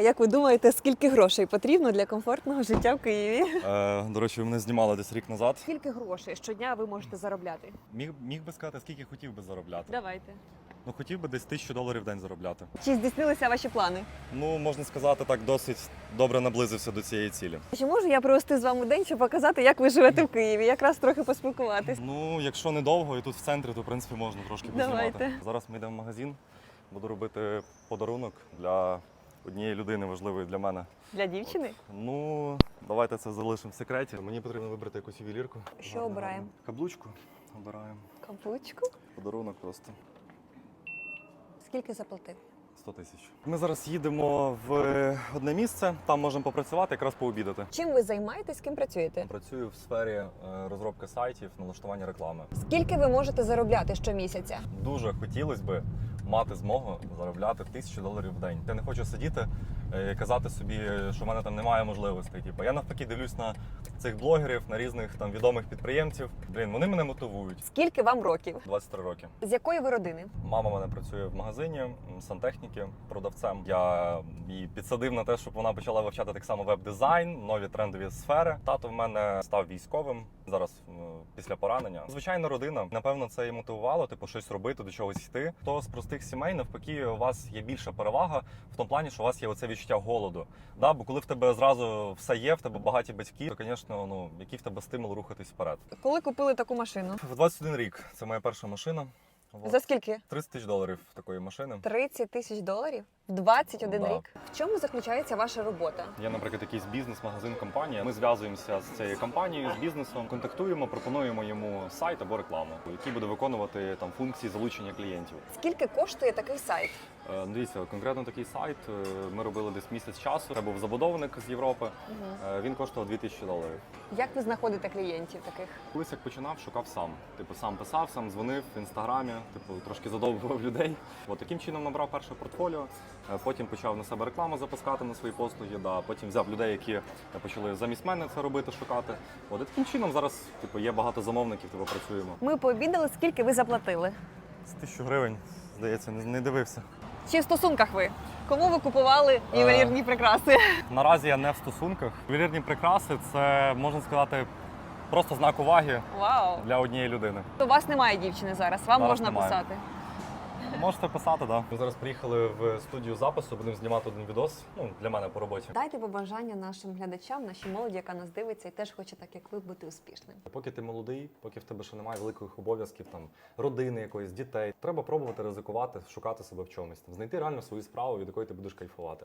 Як ви думаєте, скільки грошей потрібно для комфортного життя в Києві? Е, до речі, мене знімали десь рік назад. Скільки грошей щодня ви можете заробляти? Міг, міг би сказати, скільки хотів би заробляти. Давайте. Ну хотів би десь тисячу доларів в день заробляти. Чи здійснилися ваші плани? Ну можна сказати, так досить добре наблизився до цієї цілі. Чи можу я провести з вами день, щоб показати, як ви живете в Києві? Якраз трохи поспілкуватись. Ну, якщо недовго і тут в центрі, то в принципі можна трошки познімати. Давайте. Зараз ми йдемо в магазин. Буду робити подарунок для однієї людини важливої для мене. Для дівчини? Ну, давайте це залишимо в секреті. Мені потрібно вибрати якусь ювелірку. Що Гарну, обираємо? Каблучку обираємо. Каплучку. Подарунок просто. Скільки заплатив? 100 тисяч. Ми зараз їдемо в одне місце, там можемо попрацювати, якраз пообідати. Чим ви займаєтесь, ким працюєте? Працюю в сфері е, розробки сайтів, налаштування реклами. Скільки ви можете заробляти щомісяця? Дуже хотілося би мати змогу заробляти тисячу доларів в день. Я не хочу сидіти е, і казати собі, що в мене там немає можливостей. Типу, я навпаки дивлюсь на цих блогерів, на різних там відомих підприємців. Блін, вони мене мотивують. Скільки вам років? 23 роки. З якої ви родини? Мама мене працює в магазині сантехніки, продавцем. Я її підсадив на те, щоб вона почала вивчати так само веб-дизайн, нові трендові сфери. Тато в мене став військовим зараз після поранення. Звичайна родина, напевно, це і мотивувало, типу, щось робити, до чогось йти. То з простих сімей навпаки, у вас є більша перевага в тому плані, що у вас є оце відчуття голоду. Да, бо коли в тебе зразу все є, в тебе багаті батьки, то, звісно, ну який в тебе стимул рухатись вперед. Коли купили таку машину? В 21 рік це моя перша машина. За скільки? 30 тисяч доларів такої машини. 30 тисяч доларів? В 21 Да. рік? В чому заключається ваша робота? Є, наприклад, якийсь бізнес, магазин, компанія. Ми зв'язуємося з цією компанією, з бізнесом, контактуємо, пропонуємо йому сайт або рекламу, який буде виконувати там функції залучення клієнтів. Скільки коштує такий сайт? Е, Дивіться, конкретно такий сайт е, ми робили десь місяць часу. Це був забудовник з Європи. Е, Він коштував 2000 доларів. Як ви знаходите клієнтів таких? Колись як починав, шукав сам. Типу, сам писав, сам дзвонив в інстаграмі, типу, трошки задовбував людей. От таким чином набрав перше портфоліо. Е, Потім почав на себе рекламу запускати на свої послуги. Да. Потім взяв людей, які е, почали замість мене це робити, шукати. От і таким чином зараз типу, є багато замовників, типу, працюємо. Ми пообідали, скільки ви заплатили? З тисячу гривень, здається, не, не дивився. Чи в стосунках ви? Кому ви купували ювелірні прикраси? Наразі я не в стосунках. Ювелірні прикраси це можна сказати просто знак уваги Вау! для однієї людини. То у вас немає дівчини зараз, вам Зараз можна немає. писати. Можете писати, да. Ми зараз приїхали в студію запису, будемо знімати один відос. Ну для мене по роботі. Дайте побажання нашим глядачам, нашій молоді, яка нас дивиться і теж хоче, так як ви, бути успішним. Поки ти молодий, поки в тебе ще немає великих обов'язків, там родини якоїсь, дітей, треба пробувати ризикувати, шукати себе в чомусь, там знайти реально свою справу, від якої ти будеш кайфувати.